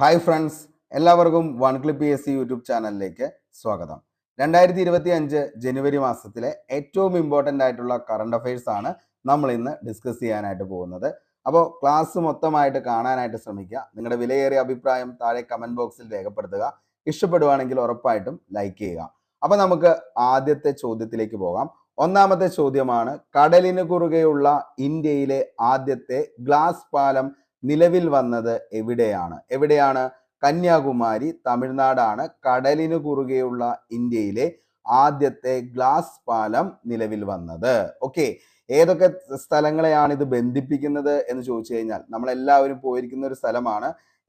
Hi friends എല്ലാവർക്കും one clip S C YouTube ചാനലിലേക്ക് സ്വാഗതം. രണ്ടായിരത്തി ഇരുപത്തി അഞ്ച് ജനുവരി മാസത്തിലെ ഏറ്റവും ഇമ്പോർട്ടന്റ് ആയിട്ടുള്ള കറണ്ട് അഫയേഴ്സ് ആണ് നമ്മൾ ഇന്ന് ഡിസ്കസ് ചെയ്യാനായിട്ട് പോകുന്നത്. അപ്പോൾ ക്ലാസ് മൊത്തമായിട്ട് കാണാനായിട്ട് ശ്രമിക്കുക. നിങ്ങളുടെ വിലയേറിയ അഭിപ്രായം താഴെ കമന്റ് ബോക്സിൽ രേഖപ്പെടുത്തുക. ഇഷ്ടപ്പെടുവാണെങ്കിൽ ഉറപ്പായിട്ടും ലൈക്ക് ചെയ്യുക. അപ്പോൾ നമുക്ക് ആദ്യത്തെ ചോദ്യത്തിലേക്ക് പോകാം. ഒന്നാമത്തെ ചോദ്യമാണ് കടലിന് കുറുകെയുള്ള ഇന്ത്യയിലെ ആദ്യത്തെ ഗ്ലാസ് പാലം നിലവിൽ വന്നത് എവിടെയാണ്? എവിടെയാണ്? കന്യാകുമാരി തമിഴ്നാടാണ്. കടലിന് കുറുകെയുള്ള ഇന്ത്യയിലെ ആദ്യത്തെ ഗ്ലാസ് പാലം നിലവിൽ വന്നത്. ഓക്കെ ഏതൊക്കെ സ്ഥലങ്ങളെയാണ് ഇത് ബന്ധിപ്പിക്കുന്നത് എന്ന് ചോദിച്ചു കഴിഞ്ഞാൽ നമ്മൾ എല്ലാവരും പോയിരിക്കുന്ന ഒരു സ്ഥലമാണ്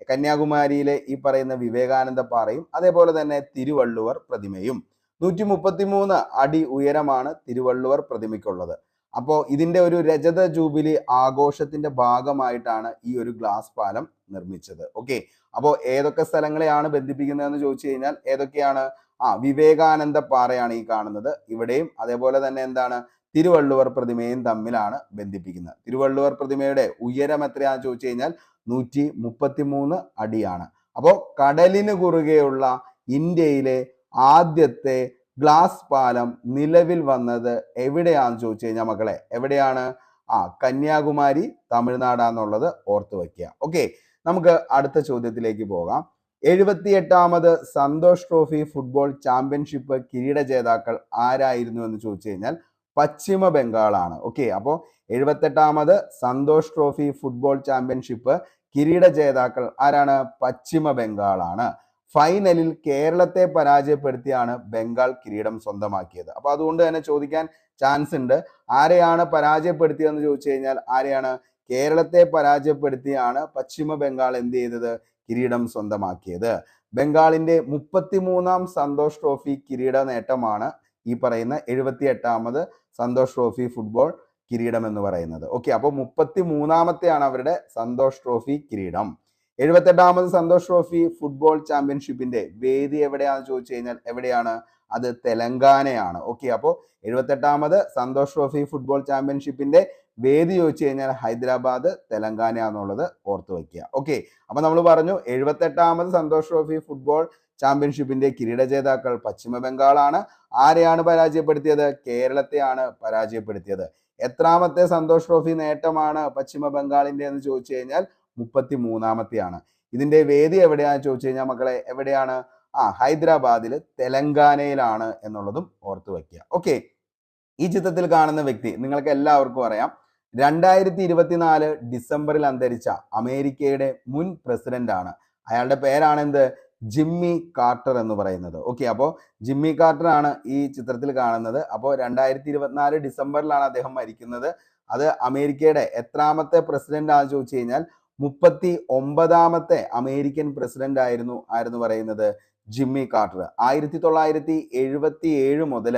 കന്യാകുമാരിയിലെ ഈ പറയുന്ന വിവേകാനന്ദ പാറയും അതേപോലെ തന്നെ തിരുവള്ളുവർ പ്രതിമയും. നൂറ്റി മുപ്പത്തിമൂന്ന് അടി ഉയരമാണ് തിരുവള്ളുവർ പ്രതിമയ്ക്കുള്ളത്. അപ്പോൾ ഇതിന്റെ ഒരു രജത ജൂബിലി ആഘോഷത്തിന്റെ ഭാഗമായിട്ടാണ് ഈ ഒരു ഗ്ലാസ് പാലം നിർമ്മിച്ചത്. ഓക്കെ? അപ്പോൾ ഏതൊക്കെ സ്ഥലങ്ങളെയാണ് ബന്ധിപ്പിക്കുന്നതെന്ന് ചോദിച്ചു കഴിഞ്ഞാൽ ഏതൊക്കെയാണ്? ആ വിവേകാനന്ദ പാറയാണ് ഈ കാണുന്നത്. ഇവിടെയും അതേപോലെ തന്നെ എന്താണ്? തിരുവള്ളുവർ പ്രതിമയും തമ്മിലാണ് ബന്ധിപ്പിക്കുന്നത്. തിരുവള്ളുവർ പ്രതിമയുടെ ഉയരം എത്രയാണെന്ന് ചോദിച്ചു കഴിഞ്ഞാൽ നൂറ്റി മുപ്പത്തി മൂന്ന് അടിയാണ്. അപ്പോൾ കടലിന് കുറുകെയുള്ള ഇന്ത്യയിലെ ആദ്യത്തെ ഗ്ലാസ് പാലം നിലവിൽ വന്നത് എവിടെയാന്ന് ചോദിച്ചു കഴിഞ്ഞാൽ മക്കളെ എവിടെയാണ്? ആ കന്യാകുമാരി തമിഴ്നാടാന്നുള്ളത് ഓർത്തു വയ്ക്കുക. ഓക്കെ നമുക്ക് അടുത്ത ചോദ്യത്തിലേക്ക് പോകാം. എഴുപത്തിയെട്ടാമത് സന്തോഷ് ട്രോഫി ഫുട്ബോൾ ചാമ്പ്യൻഷിപ്പ് കിരീട ജേതാക്കൾ ആരായിരുന്നു എന്ന് ചോദിച്ചു കഴിഞ്ഞാൽ പശ്ചിമ ബംഗാളാണ്. ഓക്കെ അപ്പോൾ എഴുപത്തെട്ടാമത് സന്തോഷ് ട്രോഫി ഫുട്ബോൾ ചാമ്പ്യൻഷിപ്പ് കിരീട ജേതാക്കൾ ആരാണ്? പശ്ചിമ ബംഗാളാണ്. ഫൈനലിൽ കേരളത്തെ പരാജയപ്പെടുത്തിയാണ് ബംഗാൾ കിരീടം സ്വന്തമാക്കിയത്. അപ്പൊ അതുകൊണ്ട് തന്നെ ചോദിക്കാൻ ചാൻസ് ഉണ്ട്. ആരെയാണ് പരാജയപ്പെടുത്തിയതെന്ന് ചോദിച്ചു കഴിഞ്ഞാൽ ആരെയാണ് കേരളത്തെ പരാജയപ്പെടുത്തിയാണ് പശ്ചിമ ബംഗാൾ എന്ത് ചെയ്തത്? കിരീടം സ്വന്തമാക്കിയത്. ബംഗാളിന്റെ മുപ്പത്തിമൂന്നാം സന്തോഷ് ട്രോഫി കിരീട നേട്ടമാണ് ഈ പറയുന്ന എഴുപത്തി എട്ടാമത് സന്തോഷ് ട്രോഫി ഫുട്ബോൾ കിരീടം എന്ന് പറയുന്നത്. ഓക്കെ അപ്പോൾ മുപ്പത്തി മൂന്നാമത്തെയാണ് അവരുടെ സന്തോഷ് ട്രോഫി കിരീടം. എഴുപത്തെട്ടാമത് സന്തോഷ് ട്രോഫി ഫുട്ബോൾ ചാമ്പ്യൻഷിപ്പിന്റെ വേദി എവിടെയാണെന്ന് ചോദിച്ചു കഴിഞ്ഞാൽ എവിടെയാണ്? അത് തെലങ്കാനയാണ്. ഓക്കെ അപ്പോൾ എഴുപത്തെട്ടാമത് സന്തോഷ് ട്രോഫി ഫുട്ബോൾ ചാമ്പ്യൻഷിപ്പിന്റെ വേദി ചോദിച്ചു കഴിഞ്ഞാൽ ഹൈദരാബാദ് തെലങ്കാന എന്നുള്ളത് ഓർത്തു വയ്ക്കുക. ഓക്കെ അപ്പൊ നമ്മൾ പറഞ്ഞു എഴുപത്തെട്ടാമത് സന്തോഷ് ട്രോഫി ഫുട്ബോൾ ചാമ്പ്യൻഷിപ്പിന്റെ കിരീട ജേതാക്കൾ പശ്ചിമ ബംഗാളാണ്. ആരെയാണ് പരാജയപ്പെടുത്തിയത്? കേരളത്തെയാണ് പരാജയപ്പെടുത്തിയത്. എത്രാമത്തെ സന്തോഷ് ട്രോഫി നേട്ടമാണ് പശ്ചിമ ബംഗാളിന്റെ എന്ന് ചോദിച്ചു കഴിഞ്ഞാൽ മുപ്പത്തി മൂന്നാമത്തെയാണ് ഇതിന്റെ വേദി എവിടെയാണെന്ന് ചോദിച്ചു കഴിഞ്ഞാൽ മക്കളെ എവിടെയാണ്? ആ ഹൈദരാബാദിൽ തെലങ്കാനയിലാണ് എന്നുള്ളതും ഓർത്തു വയ്ക്കുക. ഓക്കെ. ഈ ചിത്രത്തിൽ കാണുന്ന വ്യക്തി നിങ്ങൾക്ക് എല്ലാവർക്കും അറിയാം രണ്ടായിരത്തി ഇരുപത്തിനാല് ഡിസംബറിൽ അന്തരിച്ച അമേരിക്കയുടെ മുൻ പ്രസിഡന്റ് ആണ് അയാളുടെ പേരാണ് എന്ത് ജിമ്മി കാർട്ടർ എന്ന് പറയുന്നത്. ഓക്കെ അപ്പോൾ ജിമ്മി കാർട്ടർ ആണ് ഈ ചിത്രത്തിൽ കാണുന്നത്. അപ്പോൾ രണ്ടായിരത്തി ഇരുപത്തിനാല് ഡിസംബറിലാണ് അദ്ദേഹം മരിക്കുന്നത്. അത് അമേരിക്കയുടെ എത്രാമത്തെ പ്രസിഡന്റ് ആണെന്ന് ചോദിച്ചു കഴിഞ്ഞാൽ മുപ്പത്തി ഒമ്പതാമത്തെ അമേരിക്കൻ പ്രസിഡന്റ് ആയിരുന്നു ആരെന്ന് പറയുന്നത് ജിമ്മി കാർട്ടർ. ആയിരത്തി തൊള്ളായിരത്തി എഴുപത്തി ഏഴ് മുതൽ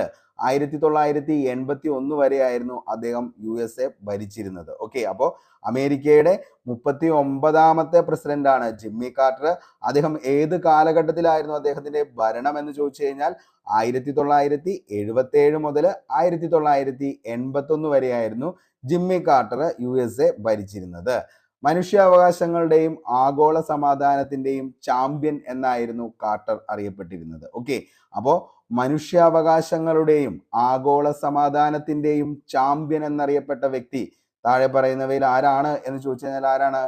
ആയിരത്തി തൊള്ളായിരത്തി എൺപത്തി ഒന്ന് വരെയായിരുന്നു അദ്ദേഹം യു എസ് എ ഭരിച്ചിരുന്നത്. ഓക്കെ അപ്പോൾ അമേരിക്കയുടെ മുപ്പത്തി ഒമ്പതാമത്തെ പ്രസിഡന്റാണ് ജിമ്മി കാർട്ടർ. അദ്ദേഹം ഏത് കാലഘട്ടത്തിലായിരുന്നു അദ്ദേഹത്തിന്റെ ഭരണം എന്ന് ചോദിച്ചു കഴിഞ്ഞാൽ ആയിരത്തി തൊള്ളായിരത്തി എഴുപത്തി ഏഴ് മുതൽ ആയിരത്തി തൊള്ളായിരത്തി എൺപത്തി ഒന്ന് വരെയായിരുന്നു Jimmy Carter U S A ഭരിച്ചിരുന്നത്. മനുഷ്യാവകാശങ്ങളുടെയും ആഗോള സമാധാനത്തിന്റെയും ചാമ്പ്യൻ എന്നായിരുന്നു കാർട്ടർ അറിയപ്പെട്ടിരുന്നത്. ഓക്കെ അപ്പോൾ മനുഷ്യാവകാശങ്ങളുടെയും ആഗോള സമാധാനത്തിന്റെയും ചാമ്പ്യൻ എന്നറിയപ്പെട്ട വ്യക്തി താഴെ പറയുന്നവയിൽ ആരാണ് എന്ന് ചോദിച്ചു കഴിഞ്ഞാൽ ആരാണ്?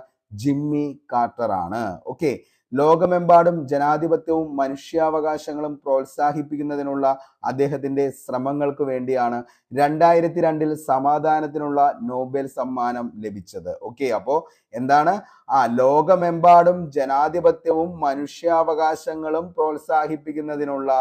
ജിമ്മി കാർട്ടർ ആണ് ഓക്കെ ലോകമെമ്പാടും ജനാധിപത്യവും മനുഷ്യാവകാശങ്ങളും പ്രോത്സാഹിപ്പിക്കുന്നതിനുള്ള അദ്ദേഹത്തിന്റെ ശ്രമങ്ങൾക്ക് വേണ്ടിയാണ് രണ്ടായിരത്തി രണ്ടിൽ സമാധാനത്തിനുള്ള നോബൽ സമ്മാനം ലഭിച്ചത്. ഓക്കെ അപ്പോ എന്താണ്? ആ ലോകമെമ്പാടും ജനാധിപത്യവും മനുഷ്യാവകാശങ്ങളും പ്രോത്സാഹിപ്പിക്കുന്നതിനുള്ള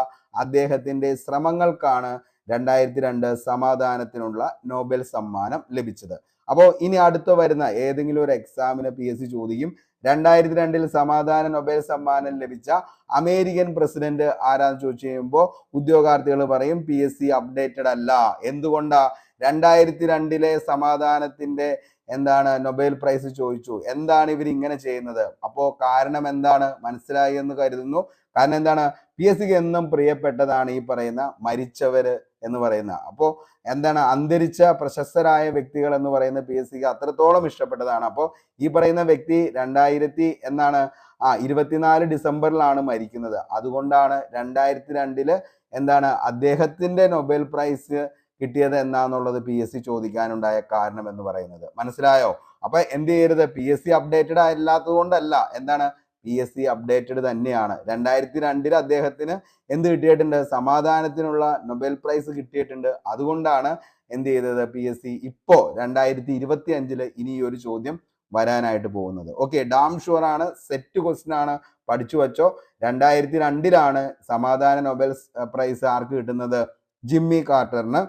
അദ്ദേഹത്തിന്റെ ശ്രമങ്ങൾക്കാണ് രണ്ടായിരത്തി രണ്ട് സമാധാനത്തിനുള്ള നോബൽ സമ്മാനം ലഭിച്ചത്. അപ്പോൾ ഇനി അടുത്ത വരുന്ന ഏതെങ്കിലും ഒരു എക്സാമിന് പി എസ് സി ചോദിക്കും. രണ്ടായിരത്തി രണ്ടിൽ സമാധാന നൊബേൽ സമ്മാനം ലഭിച്ച അമേരിക്കൻ പ്രസിഡന്റ് ആരാന്ന് ചോദിച്ചു കഴിയുമ്പോൾ ഉദ്യോഗാർത്ഥികൾ പറയും പി എസ് സി അപ്ഡേറ്റഡ് അല്ല. എന്തുകൊണ്ടാ? രണ്ടായിരത്തി രണ്ടിലെ സമാധാനത്തിന്റെ എന്താണ് നൊബേൽ പ്രൈസ് ചോദിച്ചു. എന്താണ് ഇവർ ഇങ്ങനെ ചെയ്യുന്നത്? അപ്പോ കാരണം എന്താണ്? മനസ്സിലായി എന്ന് കരുതുന്നു. കാരണം എന്താണ്? പി എസ് സിക്ക് എന്നും പ്രിയപ്പെട്ടതാണ് ഈ പറയുന്ന മരിച്ചവര് എന്ന് പറയുന്ന. അപ്പോൾ എന്താണ്? അന്തരിച്ച പ്രശസ്തരായ വ്യക്തികൾ എന്ന് പറയുന്ന പി. എസ്. സിക്ക് അത്രത്തോളം ഇഷ്ടപ്പെട്ടതാണ്. അപ്പോൾ ഈ പറയുന്ന വ്യക്തി രണ്ടായിരത്തി എന്നാണ്? ആ ഇരുപത്തിനാല് ഡിസംബറിലാണ് മരിക്കുന്നത്. അതുകൊണ്ടാണ് രണ്ടായിരത്തി രണ്ടിൽ എന്താണ്? അദ്ദേഹത്തിന്റെ നൊബേൽ പ്രൈസ് കിട്ടിയത് എന്നാന്നുള്ളത് പി. എസ്. സി ചോദിക്കാനുണ്ടായ കാരണം എന്ന് പറയുന്നത്. മനസ്സിലായോ? അപ്പൊ എന്ത് ചെയ്യരുത്? പി. എസ്. സി അപ്ഡേറ്റഡ് അല്ലാത്തത് കൊണ്ടല്ല എന്താണ്? പി എസ് സി അപ്ഡേറ്റഡ് തന്നെയാണ്. രണ്ടായിരത്തി രണ്ടിൽ അദ്ദേഹത്തിന് എന്ത് കിട്ടിയിട്ടുണ്ട്? സമാധാനത്തിനുള്ള നൊബേൽ പ്രൈസ് കിട്ടിയിട്ടുണ്ട്. അതുകൊണ്ടാണ് എന്ത് ചെയ്തത് പി എസ് സി ഇപ്പോ രണ്ടായിരത്തി ഇരുപത്തി അഞ്ചിൽ ഇനി ഒരു ചോദ്യം വരാനായിട്ട് പോകുന്നത്. ഓക്കെ ഡാം ഷുവർ ആണ്. സെറ്റ് ക്വസ്റ്റൻ ആണ് പഠിച്ചു വച്ചോ. രണ്ടായിരത്തി രണ്ടിലാണ് സമാധാന നൊബേൽ പ്രൈസ് ആർക്ക് കിട്ടുന്നത്? ജിമ്മി കാർട്ടറിന്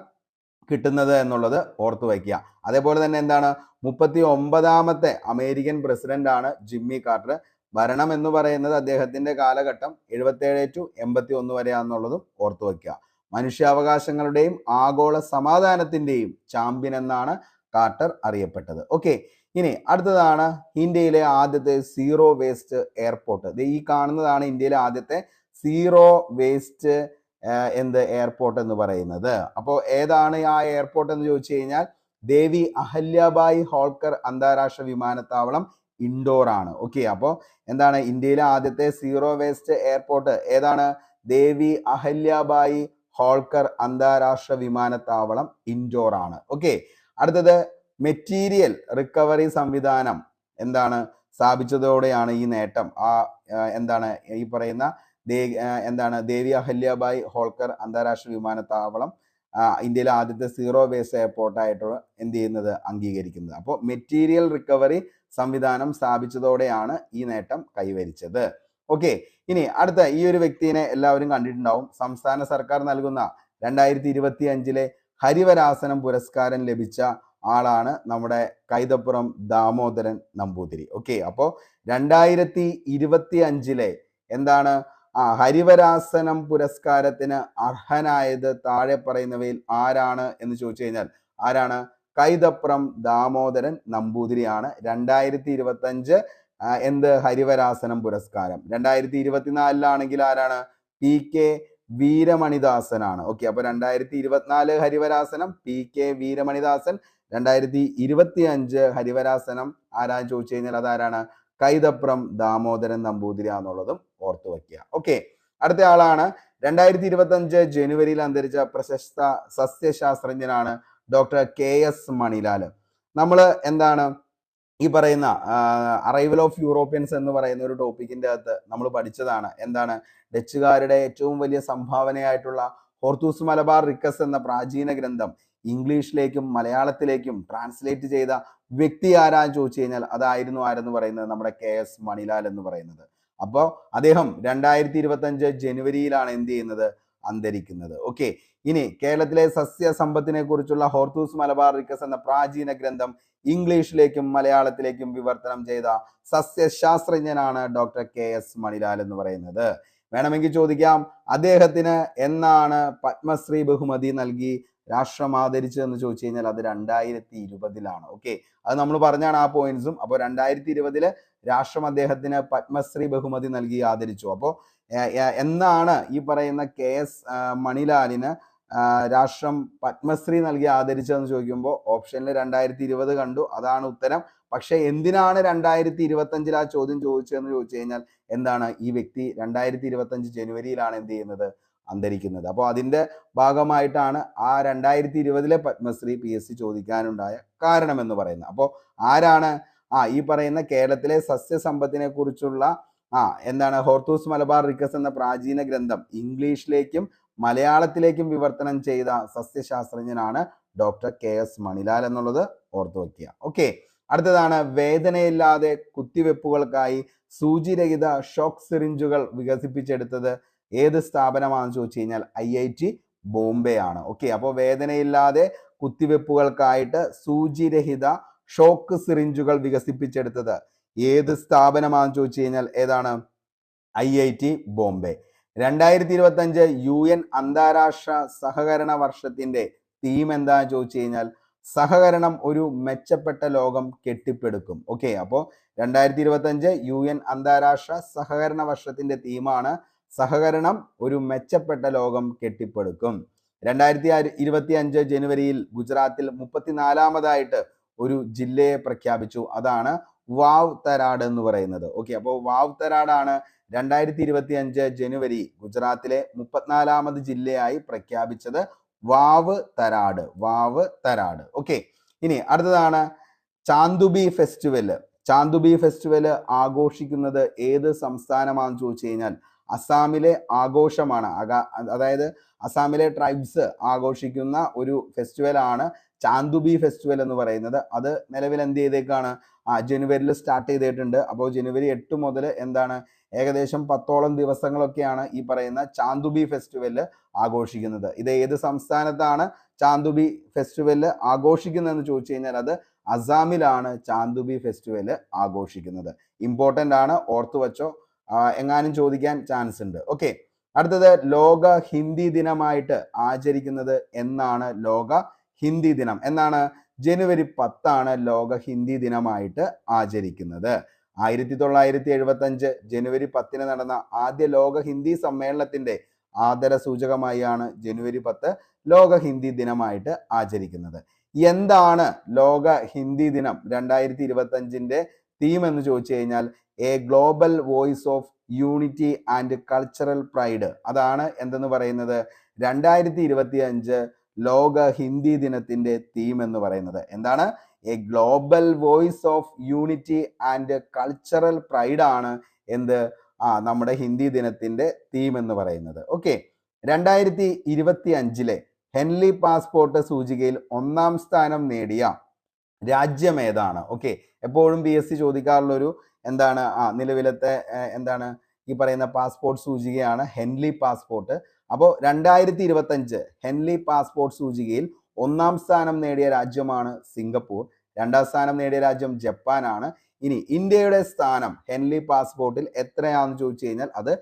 കിട്ടുന്നത് എന്നുള്ളത് ഓർത്തു വയ്ക്കുക. അതേപോലെ തന്നെ എന്താണ്? മുപ്പത്തി ഒമ്പതാമത്തെ അമേരിക്കൻ പ്രസിഡന്റ് ആണ് ജിമ്മി കാർട്ടർ. ഭരണം എന്ന് പറയുന്നത് അദ്ദേഹത്തിന്റെ കാലഘട്ടം എഴുപത്തേഴ് ടു എൺപത്തി ഒന്ന് വരെയാണെന്നുള്ളതും ഓർത്തു വയ്ക്കുക. മനുഷ്യാവകാശങ്ങളുടെയും ആഗോള സമാധാനത്തിന്റെയും ചാമ്പ്യൻ എന്നാണ് കാർട്ടർ അറിയപ്പെട്ടത്. ഓക്കെ ഇനി അടുത്തതാണ് ഇന്ത്യയിലെ ആദ്യത്തെ സീറോ വേസ്റ്റ് എയർപോർട്ട് ഈ കാണുന്നതാണ് ഇന്ത്യയിലെ ആദ്യത്തെ സീറോ വേസ്റ്റ് എന്ത് എയർപോർട്ട് എന്ന് പറയുന്നത്. അപ്പോൾ ഏതാണ് ആ എയർപോർട്ട് എന്ന് ചോദിച്ചു കഴിഞ്ഞാൽ ദേവി അഹല്യാബായി ഹോൾക്കർ അന്താരാഷ്ട്ര വിമാനത്താവളം ഇൻഡോർ ആണ്. ഓക്കെ അപ്പോൾ എന്താണ്? ഇന്ത്യയിലെ ആദ്യത്തെ സീറോ വേസ്റ്റ് എയർപോർട്ട് ഏതാണ്? ദേവി അഹല്യാബായി ഹോൾക്കർ അന്താരാഷ്ട്ര വിമാനത്താവളം ഇൻഡോർ ആണ്. ഓക്കെ അടുത്തത് മെറ്റീരിയൽ റിക്കവറി സംവിധാനം എന്താണ്? സ്ഥാപിച്ചതോടെയാണ് ഈ നേട്ടം. ആ എന്താണ്? ഈ പറയുന്ന ദേ എന്താണ്? ദേവി അഹല്യാബായി ഹോൾക്കർ അന്താരാഷ്ട്ര വിമാനത്താവളം ഇന്ത്യയിലെ ആദ്യത്തെ സീറോ വേസ്റ്റ് എയർപോർട്ടായിട്ടുള്ള എന്ത് ചെയ്യുന്നത്? അംഗീകരിക്കുന്നത്. അപ്പോൾ മെറ്റീരിയൽ റിക്കവറി സംവിധാനം സ്ഥാപിച്ചതോടെയാണ് ഈ നേട്ടം കൈവരിച്ചത്. ഓക്കെ ഇനി അടുത്ത ഈ ഒരു വ്യക്തിയെ എല്ലാവരും കണ്ടിട്ടുണ്ടാവും. സംസ്ഥാന സർക്കാർ നൽകുന്ന രണ്ടായിരത്തി ഇരുപത്തി അഞ്ചിലെ ഹരിവരാസനം പുരസ്കാരം ലഭിച്ച ആളാണ് നമ്മുടെ കൈതപ്പുറം ദാമോദരൻ നമ്പൂതിരി. ഓക്കെ അപ്പോൾ രണ്ടായിരത്തി ഇരുപത്തി അഞ്ചിലെ എന്താണ്? ആ ഹരിവരാസനം പുരസ്കാരത്തിന് അർഹനായത് താഴെ പറയുന്നവയിൽ ആരാണ് എന്ന് ചോദിച്ചു കഴിഞ്ഞാൽ ആരാണ്? കൈതപ്രം ദാമോദരൻ നമ്പൂതിരിയാണ്. രണ്ടായിരത്തി ഇരുപത്തി അഞ്ച് എന്ത് ഹരിവരാസനം പുരസ്കാരം. രണ്ടായിരത്തി ഇരുപത്തിനാലിലാണെങ്കിൽ ആരാണ്? P K വീരമണിദാസനാണ്. ഓക്കെ അപ്പൊ രണ്ടായിരത്തി ഇരുപത്തിനാല് ഹരിവരാസനം പി കെ വീരമണിദാസൻ. രണ്ടായിരത്തി ഇരുപത്തി അഞ്ച് ഹരിവരാസനം ആരാ ചോദിച്ചു കഴിഞ്ഞാൽ അതാരാണ്? കൈതപ്രം ദാമോദരൻ നമ്പൂതിരി എന്നുള്ളതും ഓർത്തു വയ്ക്കുക. ഓക്കെ അടുത്ത ആളാണ്. രണ്ടായിരത്തി ഇരുപത്തി അഞ്ച് ജനുവരിയിൽ അന്തരിച്ച പ്രശസ്ത സസ്യശാസ്ത്രജ്ഞനാണ് ഡോക്ടർ കെ എസ് മണിലാൽ നമ്മൾ എന്താണ് ഈ പറയുന്ന അറൈവൽ ഓഫ് യൂറോപ്യൻസ് എന്ന് പറയുന്ന ഒരു ടോപ്പിക്കിന്റെ അകത്ത് നമ്മൾ പഠിച്ചതാണ്. എന്താണ്? ഡച്ചുകാരുടെ ഏറ്റവും വലിയ സംഭാവനയായിട്ടുള്ള ഹോർത്തൂസ് മലബാർ റിക്കസ് എന്ന പ്രാചീന ഗ്രന്ഥം ഇംഗ്ലീഷിലേക്കും മലയാളത്തിലേക്കും ട്രാൻസ്ലേറ്റ് ചെയ്ത വ്യക്തി ആരാന്ന് ചോദിച്ചു കഴിഞ്ഞാൽ അതായിരുന്നു ആരെന്ന് പറയുന്നത്? നമ്മുടെ കെ എസ് മണിലാൽ എന്ന് പറയുന്നത്. അപ്പോൾ അദ്ദേഹം രണ്ടായിരത്തി ഇരുപത്തി അഞ്ച് ജനുവരിയിലാണ് എന്ത് ചെയ്യുന്നത്? അന്തരിക്കുന്നത്. ഓക്കെ ഇനി കേരളത്തിലെ സസ്യ സമ്പത്തിനെ കുറിച്ചുള്ള ഹോർത്തൂസ് മലബാർ റിക്കസ് എന്ന പ്രാചീന ഗ്രന്ഥം ഇംഗ്ലീഷിലേക്കും മലയാളത്തിലേക്കും വിവർത്തനം ചെയ്ത സസ്യശാസ്ത്രജ്ഞനാണ് ഡോക്ടർ കെ എസ് മണിലാൽ എന്ന് പറയുന്നത്. വേണമെങ്കിൽ ചോദിക്കാം അദ്ദേഹത്തിന് എന്നാണ് പത്മശ്രീ ബഹുമതി നൽകി രാഷ്ട്രം ആദരിച്ചതെന്ന് ചോദിച്ചു കഴിഞ്ഞാൽ അത് രണ്ടായിരത്തി ഇരുപതിലാണ് ഓക്കെ അത് നമ്മൾ പറഞ്ഞാണ് ആ പോയിന്റ്സും അപ്പോൾ രണ്ടായിരത്തി ഇരുപതിൽ രാഷ്ട്രം അദ്ദേഹത്തിന് പത്മശ്രീ ബഹുമതി നൽകി ആദരിച്ചു. അപ്പോൾ എന്നാണ് ഈ പറയുന്ന കെ എസ് മണിലാലിന് രാഷ്ട്രം പത്മശ്രീ നൽകി ആദരിച്ചതെന്ന് ചോദിക്കുമ്പോൾ ഓപ്ഷനിൽ രണ്ടായിരത്തി ഇരുപത് കണ്ടു. അതാണ് ഉത്തരം. പക്ഷെ എന്തിനാണ് രണ്ടായിരത്തി ഇരുപത്തി അഞ്ചിൽ ആ ചോദ്യം ചോദിച്ചതെന്ന് ചോദിച്ചു കഴിഞ്ഞാൽ എന്താണ്? ഈ വ്യക്തി രണ്ടായിരത്തി ഇരുപത്തഞ്ച് ജനുവരിയിലാണ് എന്ത് ചെയ്യുന്നത്? അന്തരിക്കുന്നത്. അപ്പോൾ അതിന്റെ ഭാഗമായിട്ടാണ് ആ രണ്ടായിരത്തി ഇരുപതിലെ പത്മശ്രീ പി എസ് സി ചോദിക്കാനുണ്ടായ കാരണം എന്ന് പറയുന്നത്. അപ്പോൾ ആരാണ്? ആ ഈ പറയുന്ന കേരളത്തിലെ സസ്യസമ്പത്തിനെ കുറിച്ചുള്ള ആ എന്താണ്? ഹോർത്തൂസ് മലബാർ റിക്കസ് എന്ന പ്രാചീന ഗ്രന്ഥം ഇംഗ്ലീഷിലേക്കും മലയാളത്തിലേക്കും വിവർത്തനം ചെയ്ത സസ്യശാസ്ത്രജ്ഞനാണ് ഡോക്ടർ കെ എസ് മണിലാൽ എന്നുള്ളത് ഓർത്തു വയ്ക്കുക. ഓക്കെ. അടുത്തതാണ് വേദനയില്ലാതെ കുത്തിവെപ്പുകൾക്കായി സൂചിരഹിത ഷോക്ക് സിറിഞ്ചുകൾ വികസിപ്പിച്ചെടുത്തത് ഏത് സ്ഥാപനമാണെന്ന് ചോദിച്ചു കഴിഞ്ഞാൽ ഐ ഐ ടി ബോംബെ ആണ്. ഓക്കെ. അപ്പോൾ വേദനയില്ലാതെ കുത്തിവെപ്പുകൾക്കായിട്ട് സൂചിരഹിത ഷോക്ക് സിറിഞ്ചുകൾ വികസിപ്പിച്ചെടുത്തത് ഏത് സ്ഥാപനമാണെന്ന് ചോദിച്ചു കഴിഞ്ഞാൽ ഏതാണ്? I I T Bombay. രണ്ടായിരത്തി ഇരുപത്തി അഞ്ച് യു എൻ അന്താരാഷ്ട്ര സഹകരണ വർഷത്തിന്റെ തീം എന്താ ചോദിച്ചു കഴിഞ്ഞാൽ സഹകരണം ഒരു മെച്ചപ്പെട്ട ലോകം കെട്ടിപ്പടുക്കും. ഓക്കെ അപ്പോൾ രണ്ടായിരത്തി ഇരുപത്തി അഞ്ച് യു എൻ അന്താരാഷ്ട്ര സഹകരണ വർഷത്തിന്റെ തീമാണ് സഹകരണം ഒരു മെച്ചപ്പെട്ട ലോകം കെട്ടിപ്പടുക്കും. രണ്ടായിരത്തി ഇരുപത്തി അഞ്ച് ജനുവരിയിൽ ഗുജറാത്തിൽ മുപ്പത്തിനാലാമതായിട്ട് ഒരു ജില്ലയെ പ്രഖ്യാപിച്ചു. അതാണ് വാവ് തരാട് എന്ന് പറയുന്നത്. ഓക്കെ അപ്പോൾ വാവ് തരാടാണ് രണ്ടായിരത്തി ഇരുപത്തി അഞ്ച് ജനുവരി ഗുജറാത്തിലെ മുപ്പത്തിനാലാമത് ജില്ലയായി പ്രഖ്യാപിച്ചത് വാവ് തരാട് വാവ് തരാട് ഓക്കെ ഇനി അടുത്തതാണ് ചാന്തുബി ഫെസ്റ്റിവൽ ചാന്തുബി ഫെസ്റ്റിവൽ ആഘോഷിക്കുന്നത് ഏത് സംസ്ഥാനമാണെന്ന് ചോദിച്ചു കഴിഞ്ഞാൽ അസാമിലെ ആഘോഷമാണ്. അതായത് അസാമിലെ ട്രൈബ്സ് ആഘോഷിക്കുന്ന ഒരു ഫെസ്റ്റിവൽ ആണ് ചാന്തുബി ഫെസ്റ്റിവൽ എന്ന് പറയുന്നത്. അത് നിലവിൽ എന്ത് ചെയ്തേക്കാണ്? ആ ജനുവരിയിൽ സ്റ്റാർട്ട് ചെയ്തിട്ടുണ്ട്. അപ്പോൾ ജനുവരി എട്ട് മുതൽ എന്താണ്? ഏകദേശം പത്തോളം ദിവസങ്ങളൊക്കെയാണ് ഈ പറയുന്ന ചാന്തുബി ഫെസ്റ്റിവൽ ആഘോഷിക്കുന്നത്. ഇത് ഏത് സംസ്ഥാനത്താണ് ചാന്തുബി ഫെസ്റ്റിവൽ ആഘോഷിക്കുന്നതെന്ന് ചോദിച്ചു കഴിഞ്ഞാൽ അത് അസാമിലാണ് ചാന്തുബി ഫെസ്റ്റിവൽ ആഘോഷിക്കുന്നത്. ഇമ്പോർട്ടന്റ് ആണ് ഓർത്തു വച്ചോ. എങ്ങാനും ചോദിക്കാൻ ചാൻസ് ഉണ്ട്. ഓക്കെ അടുത്തത് ലോക ഹിന്ദി ദിനമായിട്ട് ആചരിക്കുന്നത് എന്നാണ് ലോക ഹിന്ദി ദിനം. എന്നാണ് ജനുവരി പത്താണ് ലോക ഹിന്ദി ദിനമായിട്ട് ആചരിക്കുന്നത്. ആയിരത്തി തൊള്ളായിരത്തി എഴുപത്തി അഞ്ച് ജനുവരി പത്തിന് നടന്ന ആദ്യ ലോക ഹിന്ദി സമ്മേളനത്തിന്റെ ആദര സൂചകമായാണ് ജനുവരി പത്ത് ലോക ഹിന്ദി ദിനമായിട്ട് ആചരിക്കുന്നത്. എന്താണ് ലോക ഹിന്ദി ദിനം? രണ്ടായിരത്തി ഇരുപത്തി അഞ്ചിന്റെ തീം എന്ന് ചോദിച്ചു കഴിഞ്ഞാൽ a global voice of unity and cultural pride അതാണ് എന്തെന്ന് പറയുന്നത്? രണ്ടായിരത്തി ഇരുപത്തി അഞ്ച് ലോക ഹിന്ദി ദിനത്തിന്റെ തീം എന്ന് പറയുന്നത്. എന്താണ്? A global voice of unity and cultural pride ആണ് എന്ത്? ആ നമ്മുടെ ഹിന്ദി ദിനത്തിന്റെ തീം എന്ന് പറയുന്നത്. ഓക്കെ രണ്ടായിരത്തി ഇരുപത്തി അഞ്ചിലെ ഹെൻലി പാസ്പോർട്ട് സൂചികയിൽ ഒന്നാം സ്ഥാനം നേടിയ രാജ്യം ഏതാണ്? ഓക്കെ എപ്പോഴും പി എസ് സി എന്താണ്? ആ നിലവിലത്തെ എന്താണ്? ഈ പറയുന്ന പാസ്പോർട്ട് സൂചികയാണ് ഹെൻലി പാസ്പോർട്ട്. അപ്പോൾ രണ്ടായിരത്തി ഇരുപത്തഞ്ച് ഹെൻലി പാസ്പോർട്ട് സൂചികയിൽ ഒന്നാം സ്ഥാനം നേടിയ രാജ്യമാണ് സിംഗപ്പൂർ. രണ്ടാം സ്ഥാനം നേടിയ രാജ്യം ജപ്പാനാണ്. ഇനി ഇന്ത്യയുടെ സ്ഥാനം ഹെൻലി പാസ്പോർട്ടിൽ എത്രയാണെന്ന് ചോദിച്ചു കഴിഞ്ഞാൽ അത്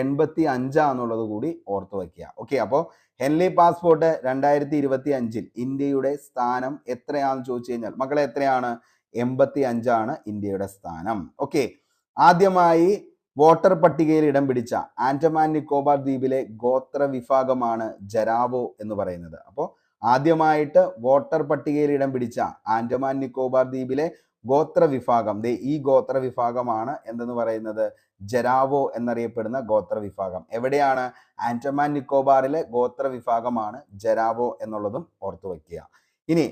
എൺപത്തി അഞ്ചാന്നുള്ളത് കൂടി ഓർത്തു വയ്ക്കുക. ഓക്കെ അപ്പോൾ ഹെൻലി പാസ്പോർട്ട് രണ്ടായിരത്തി ഇരുപത്തി അഞ്ചിൽ ഇന്ത്യയുടെ സ്ഥാനം എത്രയാണെന്ന് ചോദിച്ചു കഴിഞ്ഞാൽ മക്കളെ എത്രയാണ്? എൺപത്തി അഞ്ചാണ് ഇന്ത്യയുടെ സ്ഥാനം. ഓക്കെ ആദ്യമായി വോട്ടർ പട്ടികയിൽ ഇടം പിടിച്ച ആൻഡമാൻ നിക്കോബാർ ദ്വീപിലെ ഗോത്ര വിഭാഗമാണ് ജരാവോ എന്ന് പറയുന്നത്. അപ്പോൾ ആദ്യമായിട്ട് വോട്ടർ പട്ടികയിൽ ഇടം പിടിച്ച ആൻഡമാൻ നിക്കോബാർ ദ്വീപിലെ ഗോത്ര വിഭാഗം ദേ ഈ ഗോത്ര വിഭാഗമാണ് എന്തെന്ന് പറയുന്നത്? ജരാവോ എന്നറിയപ്പെടുന്ന ഗോത്ര വിഭാഗം. എവിടെയാണ്? ആൻഡമാൻ നിക്കോബാറിലെ ഗോത്ര വിഭാഗമാണ് ജരാവോ എന്നുള്ളതും ഓർത്തു വയ്ക്കുക ഇനി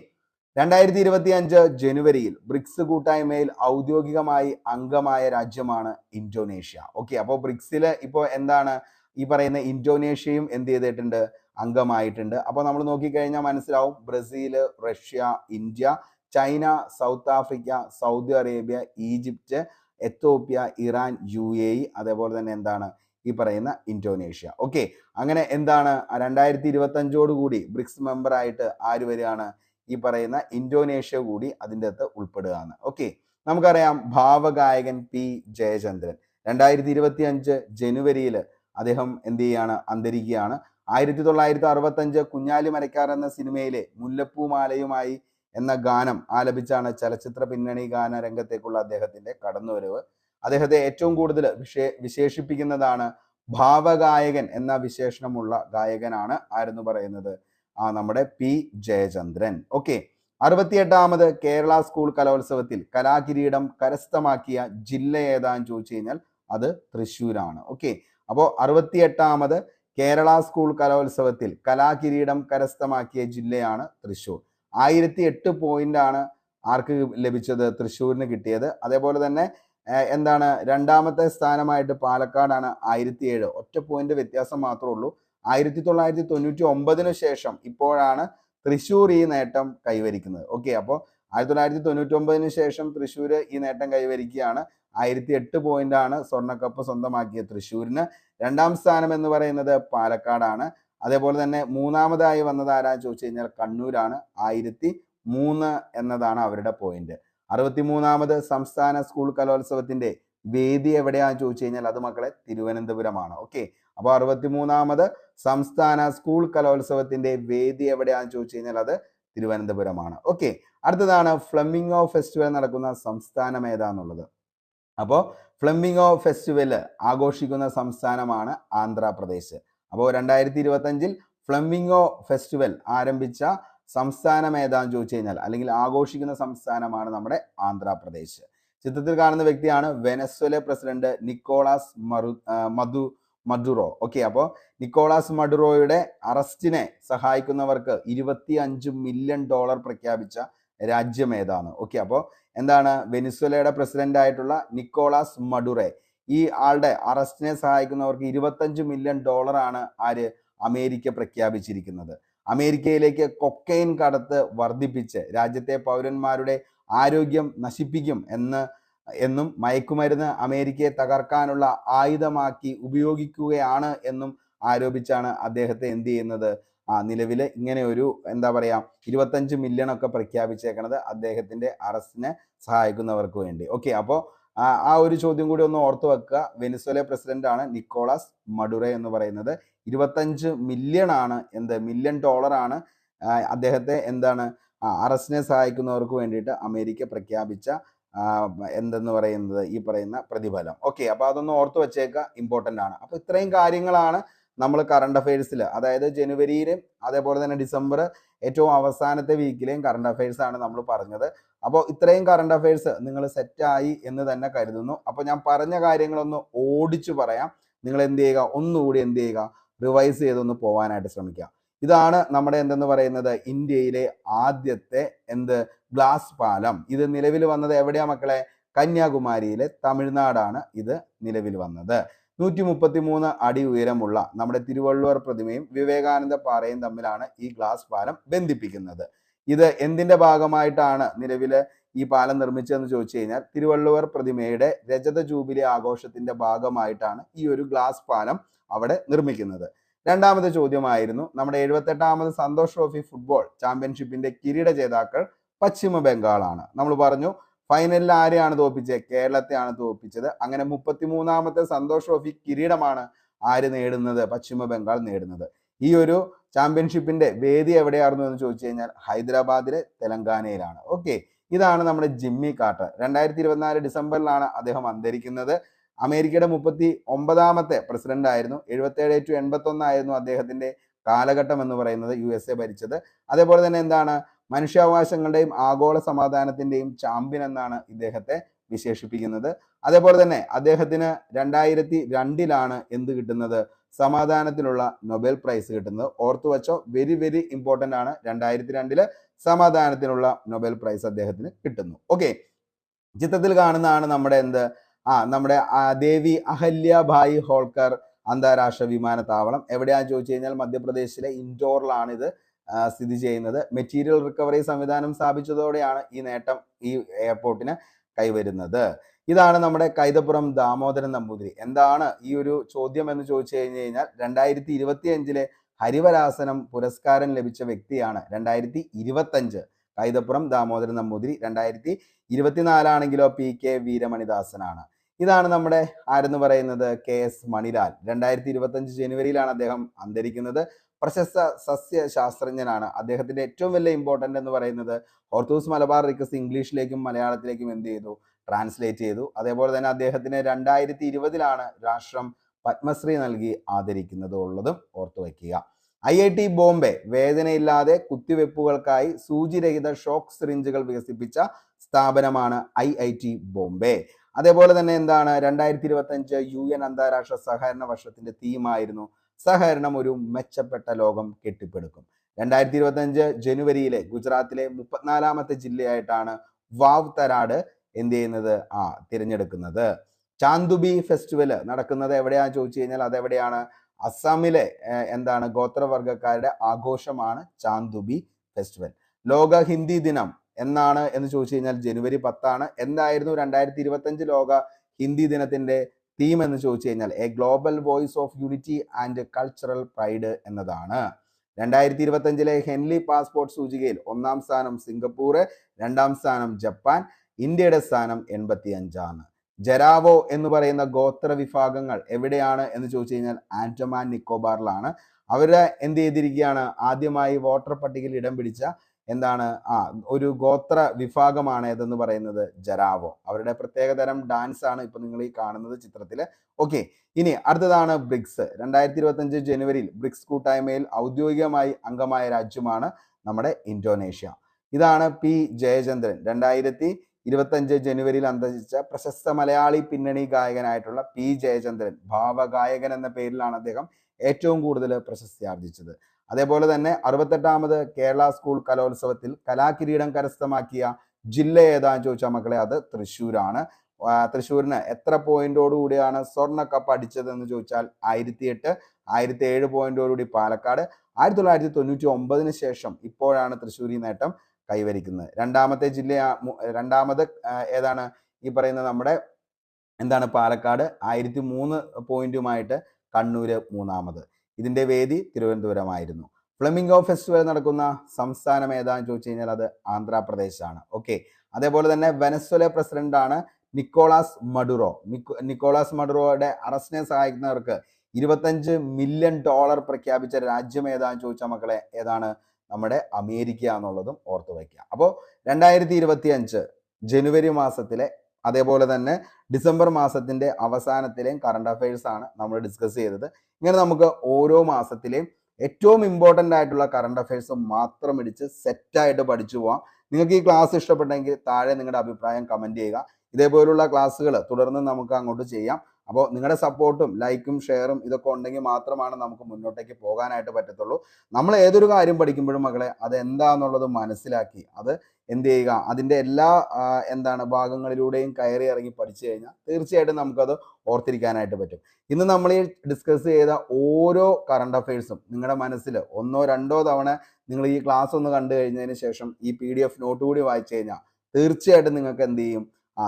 രണ്ടായിരത്തി ഇരുപത്തി അഞ്ച് ജനുവരിയിൽ ബ്രിക്സ് കൂട്ടായ്മയിൽ ഔദ്യോഗികമായി അംഗമായ രാജ്യമാണ് ഇന്തോനേഷ്യ. ഓക്കെ അപ്പോൾ ബ്രിക്സിൽ ഇപ്പോൾ എന്താണ് ഈ പറയുന്ന ഇന്തോനേഷ്യയും എന്ത് ചെയ്തിട്ടുണ്ട്? അംഗമായിട്ടുണ്ട്. അപ്പോൾ നമ്മൾ നോക്കിക്കഴിഞ്ഞാൽ മനസ്സിലാവും Brazil Russia India China South Africa Saudi Arabia Egypt Ethiopia Iran U A E അതേപോലെ തന്നെ എന്താണ് ഈ പറയുന്ന ഇന്തോനേഷ്യ. ഓക്കെ അങ്ങനെ എന്താണ്? രണ്ടായിരത്തി ഇരുപത്തി അഞ്ചോടുകൂടി ബ്രിക്സ് മെമ്പറായിട്ട് ആര് വരികയാണ്? ഈ പറയുന്ന ഇൻഡോനേഷ്യ കൂടി അതിന്റെ അകത്ത് ഉൾപ്പെടുകയാണ്. ഓക്കെ നമുക്കറിയാം ഭാവഗായകൻ പി ജയചന്ദ്രൻ. രണ്ടായിരത്തി ഇരുപത്തി അഞ്ച് ജനുവരിയിൽ അദ്ദേഹം എന്ത് ചെയ്യാണ് അന്തരിക്കുകയാണ്. ആയിരത്തി തൊള്ളായിരത്തി അറുപത്തി അഞ്ച് കുഞ്ഞാലി മരക്കാർ എന്ന സിനിമയിലെ മുല്ലപ്പൂമാലയുമായി എന്ന ഗാനം ആലപിച്ചാണ് ചലച്ചിത്ര പിന്നണി ഗാന രംഗത്തേക്കുള്ള അദ്ദേഹത്തിന്റെ കടന്നുവരവ്. അദ്ദേഹത്തെ ഏറ്റവും കൂടുതൽ വിശേ വിശേഷിപ്പിക്കുന്നതാണ് ഭാവഗായകൻ എന്ന വിശേഷണമുള്ള ഗായകനാണ് ആരെന്ന് പറയുന്നത്? ആ നമ്മുടെ പി ജയചന്ദ്രൻ. ഓക്കെ അറുപത്തിയെട്ടാമത് കേരള സ്കൂൾ കലോത്സവത്തിൽ കലാകിരീടം കരസ്ഥമാക്കിയ ജില്ല ഏതാന്ന് ചോദിച്ചു കഴിഞ്ഞാൽ അത് തൃശ്ശൂരാണ്. ഓക്കെ അപ്പോൾ അറുപത്തിയെട്ടാമത് കേരള സ്കൂൾ കലോത്സവത്തിൽ കലാകിരീടം കരസ്ഥമാക്കിയ ജില്ലയാണ് തൃശ്ശൂർ. ആയിരത്തി എട്ട് പോയിന്റ് ആണ് ആർക്ക് ലഭിച്ചത്? തൃശ്ശൂരിന് കിട്ടിയത്. അതേപോലെ തന്നെ എന്താണ് രണ്ടാമത്തെ സ്ഥാനമായിട്ട് പാലക്കാടാണ് ആയിരത്തി ഏഴ് ഒറ്റ പോയിന്റ് വ്യത്യാസം മാത്രമേ ഉള്ളൂ. ആയിരത്തി തൊള്ളായിരത്തി തൊണ്ണൂറ്റി ഒമ്പതിനു ശേഷം ഇപ്പോഴാണ് തൃശ്ശൂർ ഈ നേട്ടം കൈവരിക്കുന്നത്. ഓക്കെ അപ്പോൾ ആയിരത്തി തൊള്ളായിരത്തി തൊണ്ണൂറ്റി ഒമ്പതിനു ശേഷം തൃശ്ശൂർ ഈ നേട്ടം കൈവരിക്കുകയാണ്. ആയിരത്തി എട്ട് പോയിന്റ് ആണ് സ്വർണക്കപ്പ് സ്വന്തമാക്കിയ തൃശ്ശൂരിന്. രണ്ടാം സ്ഥാനം എന്ന് പറയുന്നത് പാലക്കാടാണ്. അതേപോലെ തന്നെ മൂന്നാമതായി വന്നത് ആരാന്ന് ചോദിച്ചു കഴിഞ്ഞാൽ കണ്ണൂരാണ്. ആയിരത്തി മൂന്ന് എന്നതാണ് അവരുടെ പോയിന്റ് അറുപത്തി മൂന്നാമത് സംസ്ഥാന സ്കൂൾ കലോത്സവത്തിന്റെ വേദി എവിടെയാന്ന് ചോദിച്ചു കഴിഞ്ഞാൽ അത് മക്കളെ തിരുവനന്തപുരമാണ്. ഓക്കെ അപ്പോൾ അറുപത്തിമൂന്നാമത് സംസ്ഥാന സ്കൂൾ കലോത്സവത്തിന്റെ വേദി എവിടെയാന്ന് ചോദിച്ചു കഴിഞ്ഞാൽ അത് തിരുവനന്തപുരമാണ്. ഓക്കെ അടുത്തതാണ് ഫ്ലമിംഗോ ഫെസ്റ്റിവൽ നടക്കുന്ന സംസ്ഥാനം ഏതാന്നുള്ളത്. അപ്പോൾ ഫ്ലമിംഗോ ഫെസ്റ്റിവൽ ആഘോഷിക്കുന്ന സംസ്ഥാനമാണ് ആന്ധ്രാപ്രദേശ്. അപ്പോൾ രണ്ടായിരത്തി ഇരുപത്തഞ്ചിൽ ഫ്ലമിംഗോ ഫെസ്റ്റിവൽ ആരംഭിച്ച സംസ്ഥാനം ഏതാന്ന് ചോദിച്ചു കഴിഞ്ഞാൽ അല്ലെങ്കിൽ ആഘോഷിക്കുന്ന സംസ്ഥാനമാണ് നമ്മുടെ ആന്ധ്രാപ്രദേശ്. ചിത്രത്തിൽ കാണുന്ന വ്യക്തിയാണ് വെനസ്വല പ്രസിഡന്റ് നിക്കോളാസ് മറു മധു മഡുറോ ഓക്കെ അപ്പോൾ നിക്കോളാസ് മഡുറോയുടെ അറസ്റ്റിനെ സഹായിക്കുന്നവർക്ക് ഇരുപത്തി അഞ്ച് മില്യൺ ഡോളർ പ്രഖ്യാപിച്ച രാജ്യം ഏതാണ്? ഓക്കെ അപ്പോൾ എന്താണ് വെനിസ്വലയുടെ പ്രസിഡന്റ് ആയിട്ടുള്ള നിക്കോളാസ് മഡുറെ ഈ ആളുടെ അറസ്റ്റിനെ സഹായിക്കുന്നവർക്ക് ഇരുപത്തഞ്ച് മില്യൺ ഡോളറാണ് ആര് അമേരിക്ക പ്രഖ്യാപിച്ചിരിക്കുന്നത്. അമേരിക്കയിലേക്ക് കൊക്കൈൻ കടത്ത് വർദ്ധിപ്പിച്ച് രാജ്യത്തെ പൗരന്മാരുടെ ആരോഗ്യം നശിപ്പിക്കും എന്ന് എന്നും മയക്കുമരുന്ന് അമേരിക്കയെ തകർക്കാനുള്ള ആയുധമാക്കി ഉപയോഗിക്കുകയാണ് എന്നും ആരോപിച്ചാണ് അദ്ദേഹത്തെ എന്ത് ചെയ്യുന്നത്? ആ നിലവിൽ ഇങ്ങനെ ഒരു എന്താ പറയാ ഇരുപത്തഞ്ച് മില്യൺ ഒക്കെ പ്രഖ്യാപിച്ചേക്കണത് അദ്ദേഹത്തിന്റെ അറസ്റ്റിനെ സഹായിക്കുന്നവർക്ക് വേണ്ടി. ഓക്കെ അപ്പോൾ ആ ഒരു ചോദ്യം കൂടി ഒന്ന് ഓർത്തു വെക്കുക. വെനിസ്വല പ്രസിഡന്റ് ആണ് നിക്കോളാസ് മഡുറ എന്ന് പറയുന്നത്. ഇരുപത്തഞ്ച് മില്യൺ ആണ് എന്ത് മില്യൺ ഡോളർ ആണ് അദ്ദേഹത്തെ എന്താണ് അറസ്റ്റിനെ സഹായിക്കുന്നവർക്ക് വേണ്ടിയിട്ട് അമേരിക്ക പ്രഖ്യാപിച്ച എന്തെന്ന് പറയുന്നത് ഈ പറയുന്ന പ്രതിഫലം. ഓക്കെ അപ്പൊ അതൊന്ന് ഓർത്തു വെച്ചേക്കുക ഇമ്പോർട്ടന്റ് ആണ്. അപ്പൊ ഇത്രയും കാര്യങ്ങളാണ് നമ്മൾ കറണ്ട് അഫയേഴ്സിൽ അതായത് ജനുവരിയിലും അതേപോലെ തന്നെ ഡിസംബർ ഏറ്റവും അവസാനത്തെ വീക്കിലെയും കറണ്ട് അഫയേഴ്സ് ആണ് നമ്മൾ പറഞ്ഞത്. അപ്പോൾ ഇത്രയും കറണ്ട് അഫയേഴ്സ് നിങ്ങൾ സെറ്റായി എന്ന് തന്നെ കരുതുന്നു. അപ്പോൾ ഞാൻ പറഞ്ഞ കാര്യങ്ങളൊന്ന് ഓടിച്ചു പറയാം. നിങ്ങൾ എന്ത് ചെയ്യുക? ഒന്നുകൂടി എന്ത് ചെയ്യുക? റിവൈസ് ചെയ്തൊന്ന് പോകാനായിട്ട് ശ്രമിക്കുക. ഇതാണ് നമ്മുടെ എന്തെന്ന് പറയുന്നത് ഇന്ത്യയിലെ ആദ്യത്തെ എന്ത് ഗ്ലാസ് പാലം. ഇത് നിലവിൽ വന്നത് എവിടെയാ മക്കളെ? കന്യാകുമാരിയിലെ തമിഴ്നാടാണ് ഇത് നിലവിൽ വന്നത്. നൂറ്റി മുപ്പത്തി മൂന്ന് അടി ഉയരമുള്ള നമ്മുടെ തിരുവള്ളുവർ പ്രതിമയും വിവേകാനന്ദ പാറയും തമ്മിലാണ് ഈ ഗ്ലാസ് പാലം ബന്ധിപ്പിക്കുന്നത്. ഇത് എന്തിന്റെ ഭാഗമായിട്ടാണ് നിലവിൽ ഈ പാലം നിർമ്മിച്ചതെന്ന് ചോദിച്ചു കഴിഞ്ഞാൽ തിരുവള്ളുവർ പ്രതിമയുടെ രജത ജൂബിലി ആഘോഷത്തിന്റെ ഭാഗമായിട്ടാണ് ഈ ഒരു ഗ്ലാസ് പാലം അവിടെ നിർമ്മിക്കുന്നത്. രണ്ടാമത്തെ ചോദ്യമായിരുന്നു നമ്മുടെ എഴുപത്തെട്ടാമത് സന്തോഷ് ട്രോഫി ഫുട്ബോൾ ചാമ്പ്യൻഷിപ്പിന്റെ കിരീട ജേതാക്കൾ പശ്ചിമ ബംഗാളാണ്. നമ്മൾ പറഞ്ഞു ഫൈനലിൽ ആരെയാണ് തോൽപ്പിച്ചത് കേരളത്തെയാണ് തോൽപ്പിച്ചത് അങ്ങനെ മുപ്പത്തിമൂന്നാമത്തെ സന്തോഷ് ട്രോഫി കിരീടമാണ് ആര് നേടുന്നത്? പശ്ചിമ ബംഗാൾ നേടുന്നത്. ഈ ഒരു ചാമ്പ്യൻഷിപ്പിന്റെ വേദി എവിടെയായിരുന്നു എന്ന് ചോദിച്ചു കഴിഞ്ഞാൽ ഹൈദരാബാദിലെ തെലങ്കാനയിലാണ്. ഓക്കെ ഇതാണ് നമ്മുടെ ജിമ്മി കാട്ടർ രണ്ടായിരത്തി ഇരുപത്തിനാല് ഡിസംബറിലാണ് അദ്ദേഹം അന്തരിക്കുന്നത്. അമേരിക്കയുടെ മുപ്പത്തി ഒമ്പതാമത്തെ പ്രസിഡന്റ് ആയിരുന്നു. എഴുപത്തേഴ് ടു എൺപത്തൊന്നായിരുന്നു അദ്ദേഹത്തിന്റെ കാലഘട്ടം എന്ന് പറയുന്നത് യു എസ് എ ഭരിച്ചത്. അതേപോലെ തന്നെ എന്താണ്? മനുഷ്യാവകാശങ്ങളുടെയും ആഗോള സമാധാനത്തിന്റെയും ചാമ്പ്യൻ എന്നാണ് ഇദ്ദേഹത്തെ വിശേഷിപ്പിക്കുന്നത്. അതേപോലെ തന്നെ അദ്ദേഹത്തിന് രണ്ടായിരത്തി രണ്ടിലാണ് എന്ത് കിട്ടുന്നത്? സമാധാനത്തിനുള്ള നൊബേൽ പ്രൈസ് കിട്ടുന്നത്. ഓർത്തു വെച്ചോ വെരി വെരി ഇമ്പോർട്ടന്റ് ആണ്. രണ്ടായിരത്തി രണ്ടിൽ സമാധാനത്തിനുള്ള നൊബേൽ പ്രൈസ് അദ്ദേഹത്തിന് കിട്ടുന്നു. ഓക്കെ ചിത്രത്തിൽ കാണുന്നതാണ് നമ്മുടെ എന്ത്? ആ നമ്മുടെ ദേവി അഹല്യഭായി ഹോൾക്കർ അന്താരാഷ്ട്ര വിമാനത്താവളം. എവിടെയാണെന്ന് ചോദിച്ചു കഴിഞ്ഞാൽ മധ്യപ്രദേശിലെ ഇൻഡോറിലാണ് ഇത് ആ, സ്ഥിതി ചെയ്യുന്നത്. മെറ്റീരിയൽ റിക്കവറി സംവിധാനം സ്ഥാപിച്ചതോടെയാണ് ഈ നേട്ടം ഈ എയർപോർട്ടിന് കൈവരുന്നത്. ഇതാണ് നമ്മുടെ കൈതപ്പുറം ദാമോദരൻ നമ്പൂതിരി. എന്താണ് ഈ ഒരു ചോദ്യം എന്ന് ചോദിച്ചു കഴിഞ്ഞു കഴിഞ്ഞാൽ രണ്ടായിരത്തി ഇരുപത്തി അഞ്ചിലെ ഹരിവരാസനം പുരസ്കാരം ലഭിച്ച വ്യക്തിയാണ് രണ്ടായിരത്തി ഇരുപത്തഞ്ച് കൈതപ്പുറം ദാമോദരൻ നമ്പൂതിരി രണ്ടായിരത്തി ഇരുപത്തിനാലാണെങ്കിലോ പി കെ വീരമണിദാസനാണ്. ഇതാണ് നമ്മുടെ ആരെന്ന് പറയുന്നത്? K S Manilal. രണ്ടായിരത്തി ഇരുപത്തഞ്ച് ജനുവരിയിലാണ് അദ്ദേഹം അന്തരിക്കുന്നത്. പ്രശസ്ത സസ്യശാസ്ത്രജ്ഞനാണ്. അദ്ദേഹത്തിന്റെ ഏറ്റവും വലിയ ഇമ്പോർട്ടന്റ് എന്ന് പറയുന്നത് ഓർത്തോസ് മലബാർ റിക്കസ് ഇംഗ്ലീഷിലേക്കും മലയാളത്തിലേക്കും എന്ത് ചെയ്തു? ട്രാൻസ്ലേറ്റ് ചെയ്തു. അതേപോലെ തന്നെ അദ്ദേഹത്തിന് രണ്ടായിരത്തി ഇരുപതിലാണ് രാഷ്ട്രം പത്മശ്രീ നൽകി ആദരിക്കുന്നത് ഉള്ളതും ഓർത്തു വയ്ക്കുക. ഐ ഐ ടി ബോംബെ വേദനയില്ലാതെ കുത്തിവെപ്പുകൾക്കായി സൂചിരഹിത ഷോക്ക് സിറിഞ്ചുകൾ വികസിപ്പിച്ച സ്ഥാപനമാണ് ഐ ഐ ടി ബോംബെ. അതേപോലെ തന്നെ എന്താണ്? രണ്ടായിരത്തി ഇരുപത്തി അഞ്ച് യു എൻ അന്താരാഷ്ട്ര സഹകരണ വർഷത്തിന്റെ തീമായിരുന്നു സഹകരണം ഒരു മെച്ചപ്പെട്ട ലോകം കെട്ടിപ്പടുക്കും. രണ്ടായിരത്തി ഇരുപത്തി അഞ്ച് ജനുവരിയിലെ ഗുജറാത്തിലെ മുപ്പത്തിനാലാമത്തെ ജില്ലയായിട്ടാണ് വാവ് തരാട് എന്ത് ചെയ്യുന്നത്? ആ തിരഞ്ഞെടുക്കുന്നത്. ചാന്ദുബി ഫെസ്റ്റിവൽ നടക്കുന്നത് എവിടെയാണെന്ന് ചോദിച്ചു കഴിഞ്ഞാൽ അതെവിടെയാണ്? അസ്സാമിലെ എന്താണ് ഗോത്രവർഗക്കാരുടെ ആഘോഷമാണ് ചാന്ദുബി ഫെസ്റ്റിവൽ. ലോക ഹിന്ദി ദിനം എന്നാണ് എന്ന് ചോദിച്ചു കഴിഞ്ഞാൽ ജനുവരി പത്താണ്. എന്തായിരുന്നു രണ്ടായിരത്തി ഇരുപത്തഞ്ച് ലോക ഹിന്ദി ദിനത്തിന്റെ തീം എന്ന് ചോദിച്ചു കഴിഞ്ഞാൽ a global voice of unity and cultural pride എന്നതാണ്. രണ്ടായിരത്തി ഇരുപത്തഞ്ചിലെ ഹെൻലി പാസ്പോർട്ട് സൂചികയിൽ ഒന്നാം സ്ഥാനം സിംഗപ്പൂർ രണ്ടാം സ്ഥാനം ജപ്പാൻ ഇന്ത്യയുടെ സ്ഥാനം എൺപത്തി അഞ്ചാണ് ജരാവോ എന്ന് പറയുന്ന ഗോത്ര വിഭാഗങ്ങൾ എവിടെയാണ് എന്ന് ചോദിച്ചു കഴിഞ്ഞാൽ ആൻഡമാൻ നിക്കോബാറിലാണ്. അവർ എന്ത് ചെയ്തിരിക്കുകയാണ്? ആദ്യമായി വോട്ടർ പട്ടികയിൽ ഇടം പിടിച്ച എന്താണ്? ആ ഒരു ഗോത്ര വിഭാഗമാണ് ഏതെന്ന് പറയുന്നത്? ജരാവോ. അവരുടെ പ്രത്യേകതരം ഡാൻസ് ആണ് ഇപ്പൊ നിങ്ങൾ ഈ കാണുന്നത് ചിത്രത്തിൽ ഓക്കെ ഇനി അടുത്തതാണ് ബ്രിക്സ്. രണ്ടായിരത്തി ഇരുപത്തി അഞ്ച് ജനുവരിയിൽ ബ്രിക്സ് കൂട്ടായ്മയിൽ ഔദ്യോഗികമായി അംഗമായ രാജ്യമാണ് നമ്മുടെ ഇന്തോനേഷ്യ. ഇതാണ് പി ജയചന്ദ്രൻ. രണ്ടായിരത്തി ഇരുപത്തഞ്ച് ജനുവരിയിൽ അന്തരിച്ച പ്രശസ്ത മലയാളി പിന്നണി ഗായകനായിട്ടുള്ള പി ജയചന്ദ്രൻ ഭാവഗായകൻ എന്ന പേരിലാണ് അദ്ദേഹം ഏറ്റവും കൂടുതൽ പ്രശസ്തി ആർജിച്ചത്. അതേപോലെ തന്നെ അറുപത്തെട്ടാമത് കേരള സ്കൂൾ കലോത്സവത്തിൽ കലാകിരീടം കരസ്ഥമാക്കിയ ജില്ല ഏതാന്ന് ചോദിച്ചാൽ മക്കളെ അത് തൃശ്ശൂരാണ്. തൃശ്ശൂരിന് എത്ര പോയിന്റോട് കൂടിയാണ് സ്വർണ കപ്പ് അടിച്ചതെന്ന് ചോദിച്ചാൽ ആയിരത്തി എട്ട് ആയിരത്തി ഏഴ് പോയിന്റോടുകൂടി പാലക്കാട്. ആയിരത്തി തൊള്ളായിരത്തി തൊണ്ണൂറ്റി ഒമ്പതിന് ശേഷം ഇപ്പോഴാണ് തൃശ്ശൂർ നേട്ടം കൈവരിക്കുന്നത്. രണ്ടാമത്തെ ജില്ല രണ്ടാമത് ഏതാണ്? ഈ പറയുന്ന നമ്മുടെ എന്താണ്? പാലക്കാട്. ആയിരത്തി മൂന്ന് പോയിന്റുമായിട്ട് കണ്ണൂര് മൂന്നാമത്. ഇതിന്റെ വേദി തിരുവനന്തപുരമായിരുന്നു. ഫ്ലമിംഗോ ഫെസ്റ്റിവൽ നടക്കുന്ന സംസ്ഥാനം ഏതാന്ന് ചോദിച്ചു കഴിഞ്ഞാൽ അത് ആന്ധ്രാപ്രദേശാണ്. ഓക്കെ അതേപോലെ തന്നെ വെനസ്വല പ്രസിഡന്റാണ് നിക്കോളാസ് മഡുറോ. നിക്കോ- നിക്കോളാസ് മഡുറോയുടെ അറസ്റ്റിനെ സഹായിക്കുന്നവർക്ക് ഇരുപത്തഞ്ച് മില്യൺ ഡോളർ പ്രഖ്യാപിച്ച രാജ്യം ഏതാന്ന് ചോദിച്ചാൽ മക്കളെ? ഏതാണ്? നമ്മുടെ അമേരിക്ക എന്നുള്ളതും ഓർത്ത് വയ്ക്കുക. അപ്പോൾ രണ്ടായിരത്തി ഇരുപത്തി അഞ്ച് ജനുവരി മാസത്തിലെ അതേപോലെ തന്നെ ഡിസംബർ മാസത്തിന്റെ അവസാനത്തിലെയും കറണ്ട് അഫയേഴ്സ് ആണ് നമ്മൾ ഡിസ്കസ് ചെയ്തത്. ഇങ്ങനെ നമുക്ക് ഓരോ മാസത്തിലെയും ഏറ്റവും ഇമ്പോർട്ടന്റ് ആയിട്ടുള്ള കറണ്ട് അഫയേഴ്സ് മാത്രം ഇടിച്ച് സെറ്റായിട്ട് പഠിച്ചു പോവാം. നിങ്ങൾക്ക് ഈ ക്ലാസ് ഇഷ്ടപ്പെട്ടെങ്കിൽ താഴെ നിങ്ങളുടെ അഭിപ്രായം കമന്റ് ചെയ്യുക. ഇതേപോലുള്ള ക്ലാസ്സുകൾ തുടർന്ന് നമുക്ക് അങ്ങോട്ട് ചെയ്യാം. അപ്പോൾ നിങ്ങളുടെ സപ്പോർട്ടും ലൈക്കും ഷെയറും ഇതൊക്കെ ഉണ്ടെങ്കിൽ മാത്രമാണ് നമുക്ക് മുന്നോട്ടേക്ക് പോകാനായിട്ട് പറ്റത്തുള്ളൂ. നമ്മൾ ഏതൊരു കാര്യം പഠിക്കുമ്പോഴും മകളെ അത് എന്താന്നുള്ളത് മനസ്സിലാക്കി അത് എന്ത് ചെയ്യുക അതിന്റെ എല്ലാ എന്താണ് ഭാഗങ്ങളിലൂടെയും കയറി ഇറങ്ങി പഠിച്ചു കഴിഞ്ഞാൽ തീർച്ചയായിട്ടും നമുക്കത് ഓർത്തിരിക്കാനായിട്ട് പറ്റും. ഇന്ന് നമ്മൾ ഈ ഡിസ്കസ് ചെയ്ത ഓരോ കറണ്ട് അഫയേഴ്സും നിങ്ങളുടെ മനസ്സിൽ ഒന്നോ രണ്ടോ തവണ നിങ്ങൾ ഈ ക്ലാസ് ഒന്ന് കണ്ടു കഴിഞ്ഞതിന് ശേഷം ഈ പി ഡി എഫ് നോട്ട് കൂടി വായിച്ചു കഴിഞ്ഞാൽ തീർച്ചയായിട്ടും നിങ്ങൾക്ക് എന്ത് ചെയ്യും?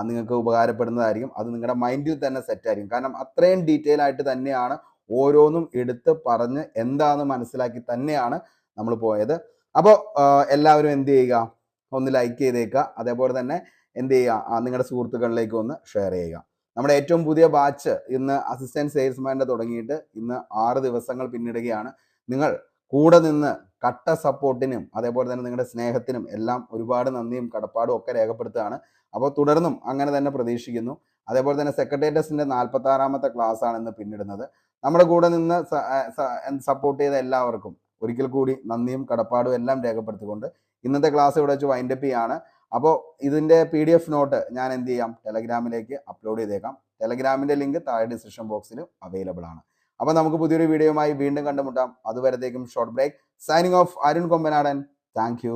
നിങ്ങൾക്ക് ഉപകാരപ്പെടുന്നതായിരിക്കും. അത് നിങ്ങളുടെ മൈൻഡിൽ തന്നെ സെറ്റ് ആയിരിക്കും. കാരണം അത്രയും ഡീറ്റെയിൽ ആയിട്ട് തന്നെയാണ് ഓരോന്നും എടുത്ത് പറഞ്ഞ് എന്താണെന്ന് മനസ്സിലാക്കി തന്നെയാണ് നമ്മൾ പോയത്. അപ്പോൾ എല്ലാവരും എന്ത് ചെയ്യുക? ഒന്ന് ലൈക്ക് ചെയ്തേക്കുക. അതേപോലെ തന്നെ എന്ത് ചെയ്യുക? നിങ്ങളുടെ സുഹൃത്തുക്കളിലേക്ക് ഒന്ന് ഷെയർ ചെയ്യുക. നമ്മുടെ ഏറ്റവും പുതിയ ബാച്ച് ഇന്ന് അസിസ്റ്റന്റ് സെയിൽസ്മാന്റെ തുടങ്ങിയിട്ട് ഇന്ന് ആറ് ദിവസങ്ങൾ പിന്നിടുകയാണ്. നിങ്ങൾ കൂടെ നിന്ന് കട്ട സപ്പോർട്ടിനും അതേപോലെ തന്നെ നിങ്ങളുടെ സ്നേഹത്തിനും എല്ലാം ഒരുപാട് നന്ദിയും കടപ്പാടും ഒക്കെ രേഖപ്പെടുത്തുകയാണ്. അപ്പോൾ തുടർന്നും അങ്ങനെ തന്നെ പ്രതീക്ഷിക്കുന്നു. അതേപോലെ തന്നെ സെക്രട്ടേറിയറ്റ്സിന്റെ നാൽപ്പത്തി ആറാമത്തെ ക്ലാസ് ആണ് ഇന്ന് പിന്നിടുന്നത്. നമ്മുടെ കൂടെ നിന്ന് സപ്പോർട്ട് ചെയ്ത എല്ലാവർക്കും ഒരിക്കൽ കൂടി നന്ദിയും കടപ്പാടും എല്ലാം രേഖപ്പെടുത്തിക്കൊണ്ട് ഇന്നത്തെ ക്ലാസ് ഇവിടെ വെച്ച് വൈൻഡപ്പ് ചെയ്യാണ്. അപ്പോൾ ഇതിന്റെ പി ഡി എഫ് നോട്ട് ഞാൻ എന്ത് ചെയ്യാം? ടെലഗ്രാമിലേക്ക് അപ്ലോഡ് ചെയ്തേക്കാം. ടെലഗ്രാമിന്റെ ലിങ്ക് താഴെ ഡിസ്ക്രിപ്ഷൻ ബോക്സിൽ അവൈലബിൾ ആണ്. അപ്പോൾ നമുക്ക് പുതിയൊരു വീഡിയോയുമായി വീണ്ടും കണ്ടുമുട്ടാം. അതുവരത്തേക്കും short break signing off Arun Kombanadan thank